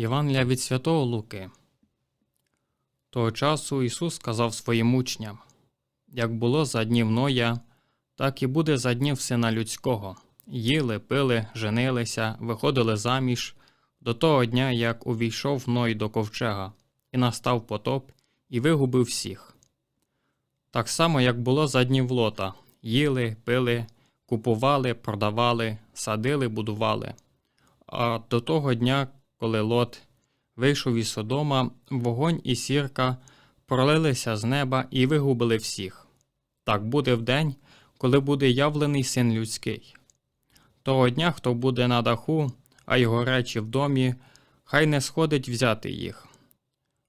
Євангелія від Святого Луки. Того часу Ісус сказав своїм учням: Як було за днів Ноя, так і буде за днів сина людського. Їли, пили, женилися, виходили заміж до того дня, як увійшов Ной до ковчега, і настав потоп, і вигубив всіх. Так само, як було за днів Лота: їли, пили, купували, продавали, садили, будували. А до того дня, коли Лот вийшов із Содома, вогонь і сірка пролилися з неба і вигубили всіх. Так буде в день, коли буде явлений син людський. Того дня, хто буде на даху, а його речі в домі, хай не сходить взяти їх.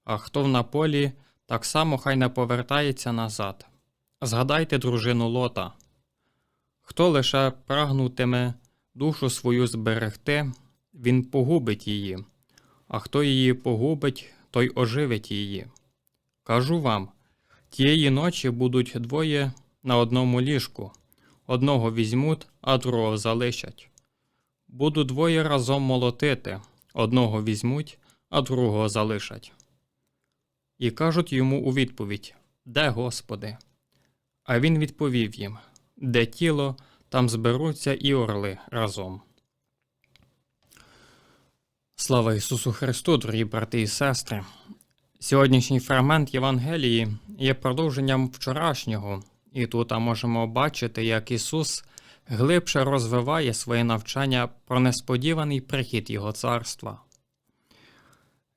А хто на полі, так само хай не повертається назад. Згадайте дружину Лота. Хто лише прагнутиме душу свою зберегти, він погубить її, а хто її погубить, той оживить її. Кажу вам тієї ночі будуть двоє на одному ліжку, одного візьмуть, а другого залишать. Будуть двоє разом молотити, одного візьмуть, а другого залишать. І кажуть йому у відповідь Де Господи? А він відповів їм Де тіло, там зберуться і орли разом. Слава Ісусу Христу, дорогі брати і сестри! Сьогоднішній фрагмент Євангелії є продовженням вчорашнього, і тут можемо бачити, як Ісус глибше розвиває своє навчання про несподіваний прихід Його царства.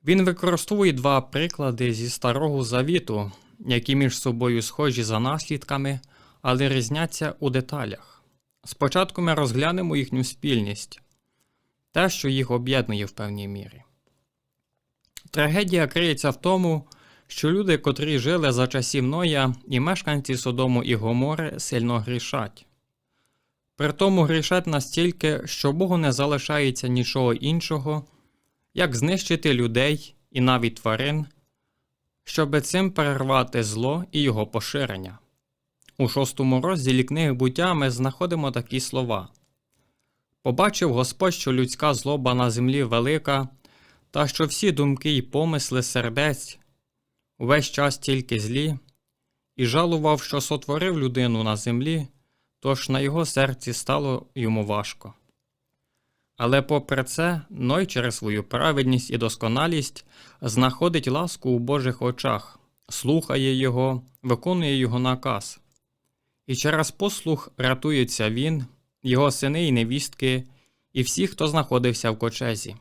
Він використовує два приклади зі Старого Завіту, які між собою схожі за наслідками, але різняться у деталях. Спочатку ми розглянемо їхню спільність, те, що їх об'єднує в певній мірі. Трагедія криється в тому, що люди, котрі жили за часів Ноя, і мешканці Содому і Гомори сильно грішать. При тому грішать настільки, що Богу не залишається нічого іншого, як знищити людей і навіть тварин, щоби цим перервати зло і його поширення. У шостому розділі книги буття ми знаходимо такі слова. Побачив Господь, що людська злоба на землі велика, та що всі думки й помисли сердець увесь час тільки злі, і жалував, що сотворив людину на землі, тож на його серці стало йому важко. Але попри це, Ной через свою праведність і досконалість знаходить ласку у Божих очах, слухає Його, виконує Його наказ. І через послух рятується він, його сини і невістки, і всі, хто знаходився в кочезі.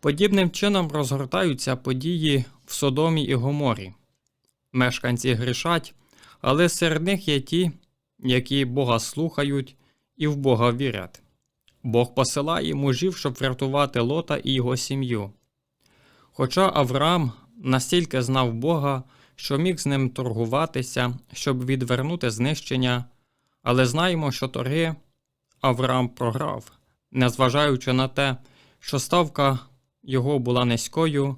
Подібним чином розгортаються події в Содомі і Гоморі. Мешканці грішать, але серед них є ті, які Бога слухають і в Бога вірять. Бог посилає мужів, щоб врятувати Лота і його сім'ю. Хоча Авраам настільки знав Бога, що міг з ним торгуватися, щоб відвернути знищення, але знаємо, що торги Авраам програв, незважаючи на те, що ставка його була низькою,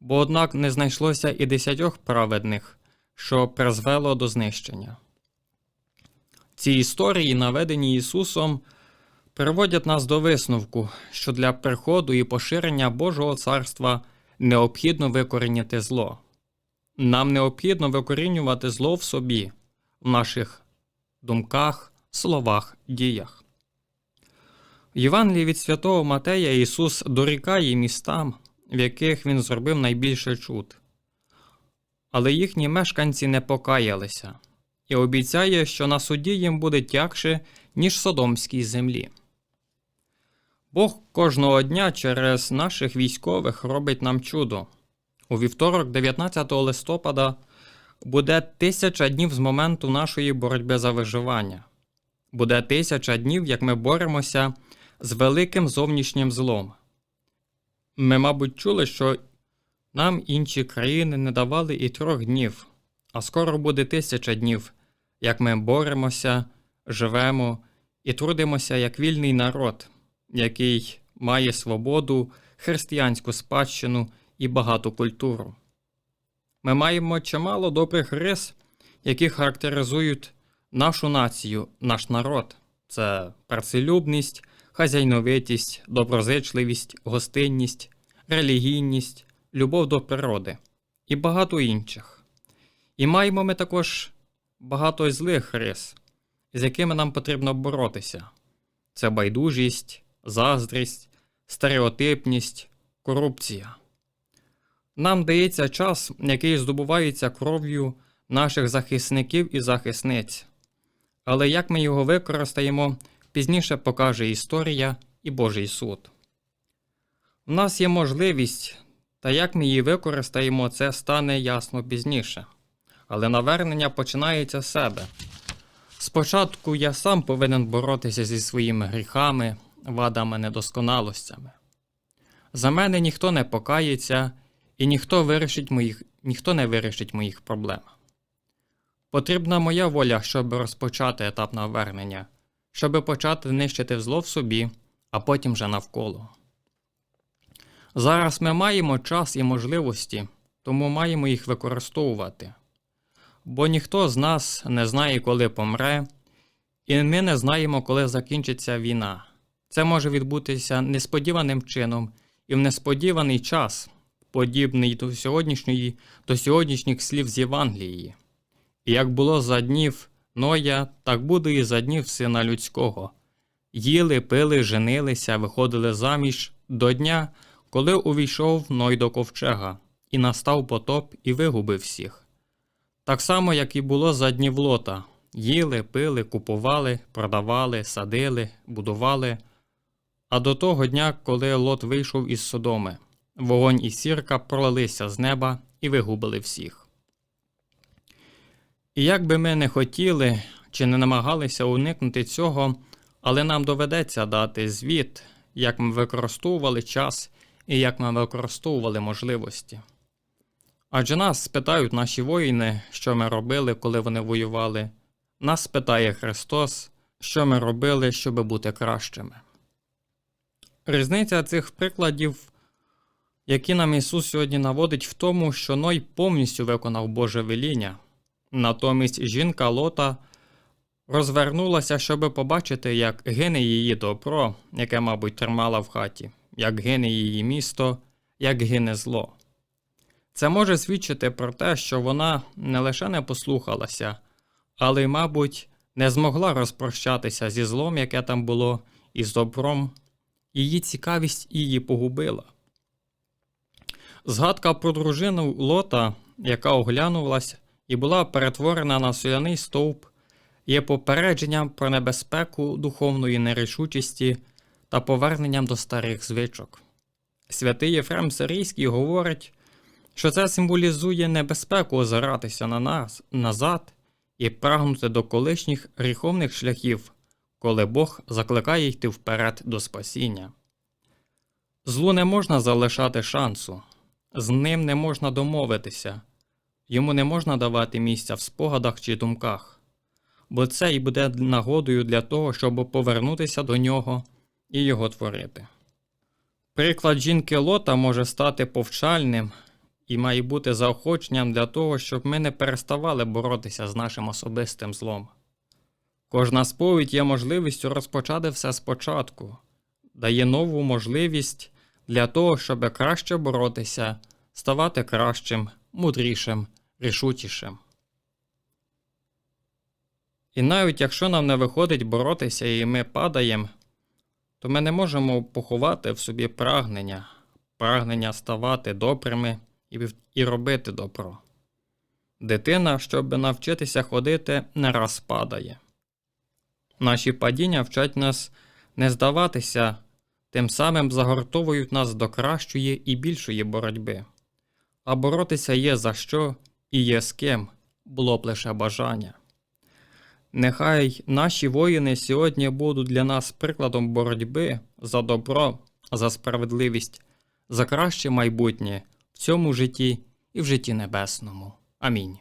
бо однак не знайшлося і десятьох праведних, що призвело до знищення. Ці історії, наведені Ісусом, приводять нас до висновку, що для приходу і поширення Божого царства необхідно викорінити зло. Нам необхідно викорінювати зло в собі, в наших думках, словах, діях. В Євангелії від святого Матея Ісус дорікає містам, в яких Він зробив найбільше чуд. Але їхні мешканці не покаялися і обіцяє, що на суді їм буде тягше, ніж Содомській землі. Бог кожного дня через наших військових робить нам чудо. У вівторок, 19 листопада, буде тисяча днів з моменту нашої боротьби за виживання. Буде тисяча днів, як ми боремося з великим зовнішнім злом. Ми, мабуть, чули, що нам інші країни не давали і трьох днів, а скоро буде тисяча днів, як ми боремося, живемо і трудимося як вільний народ, який має свободу, християнську спадщину і багату культуру. Ми маємо чимало добрих рис, які характеризують нашу націю, наш народ. Це працелюбність, хазяйновитість, доброзичливість, гостинність, релігійність, любов до природи і багато інших. І маємо ми також багато злих рис, з якими нам потрібно боротися: це байдужість, заздрість, стереотипність, корупція. Нам дається час, який здобувається кров'ю наших захисників і захисниць. Але як ми його використаємо, пізніше покаже історія і Божий суд. У нас є можливість, та як ми її використаємо, це стане ясно пізніше. Але навернення починається з себе. Спочатку я сам повинен боротися зі своїми гріхами, вадами, недосконалостями. За мене ніхто не покається, і ніхто, вирішить моїх, ніхто не вирішить моїх проблем. Потрібна моя воля, щоб розпочати етап навернення, щоб почати нищити зло в собі, а потім вже навколо. Зараз ми маємо час і можливості, тому маємо їх використовувати. Бо ніхто з нас не знає, коли помре, і ми не знаємо, коли закінчиться війна. Це може відбутися несподіваним чином і в несподіваний час, подібний до сьогоднішньої, до сьогоднішніх слів з Євангелії. І як було за днів Ноя, так буде і за днів сина людського. Їли, пили, женилися, виходили заміж до дня, коли увійшов Ной до ковчега, і настав потоп і вигубив всіх. Так само, як і було за днів лота їли, пили, купували, продавали, садили, будували. А до того дня, коли лот вийшов із Содоми, вогонь і сірка пролилися з неба і вигубили всіх. І як би ми не хотіли чи не намагалися уникнути цього, але нам доведеться дати звіт, як ми використовували час і як ми використовували можливості. Адже нас спитають наші воїни, що ми робили, коли вони воювали. Нас спитає Христос, що ми робили, щоб бути кращими. Різниця цих прикладів, які нам Ісус сьогодні наводить в тому, що Ной повністю виконав Боже веління. Натомість жінка Лота розвернулася, щоб побачити, як гине її добро, яке, мабуть, тримала в хаті, як гине її місто, як гине зло. Це може свідчити про те, що вона не лише не послухалася, але й, мабуть, не змогла розпрощатися зі злом, яке там було, і з добром. Її цікавість її погубила. Згадка про дружину Лота, яка оглянулась і була перетворена на соляний стовп, є попередженням про небезпеку духовної нерішучості та поверненням до старих звичок. Святий Єфрем Сирійський говорить, що це символізує небезпеку озиратися на нас назад і прагнути до колишніх гріховних шляхів, коли Бог закликає йти вперед до спасіння. Злу не можна залишати шансу, з ним не можна домовитися, йому не можна давати місця в спогадах чи думках, бо це і буде нагодою для того, щоб повернутися до нього і його творити. Приклад жінки Лота може стати повчальним і має бути заохоченням для того, щоб ми не переставали боротися з нашим особистим злом. Кожна сповідь є можливістю розпочати все спочатку, дає нову можливість для того, щоб краще боротися, ставати кращим, мудрішим, рішучішим. І навіть якщо нам не виходить боротися і ми падаємо, то ми не можемо поховати в собі прагнення, прагнення ставати добрими і, робити добро. Дитина, щоб навчитися ходити, не раз падає. Наші падіння вчать нас не здаватися, тим самим загортовують нас до кращої і більшої боротьби. А боротися є за що і є з ким, було б лише бажання. Нехай наші воїни сьогодні будуть для нас прикладом боротьби за добро, за справедливість, за краще майбутнє в цьому житті і в житті небесному. Амінь.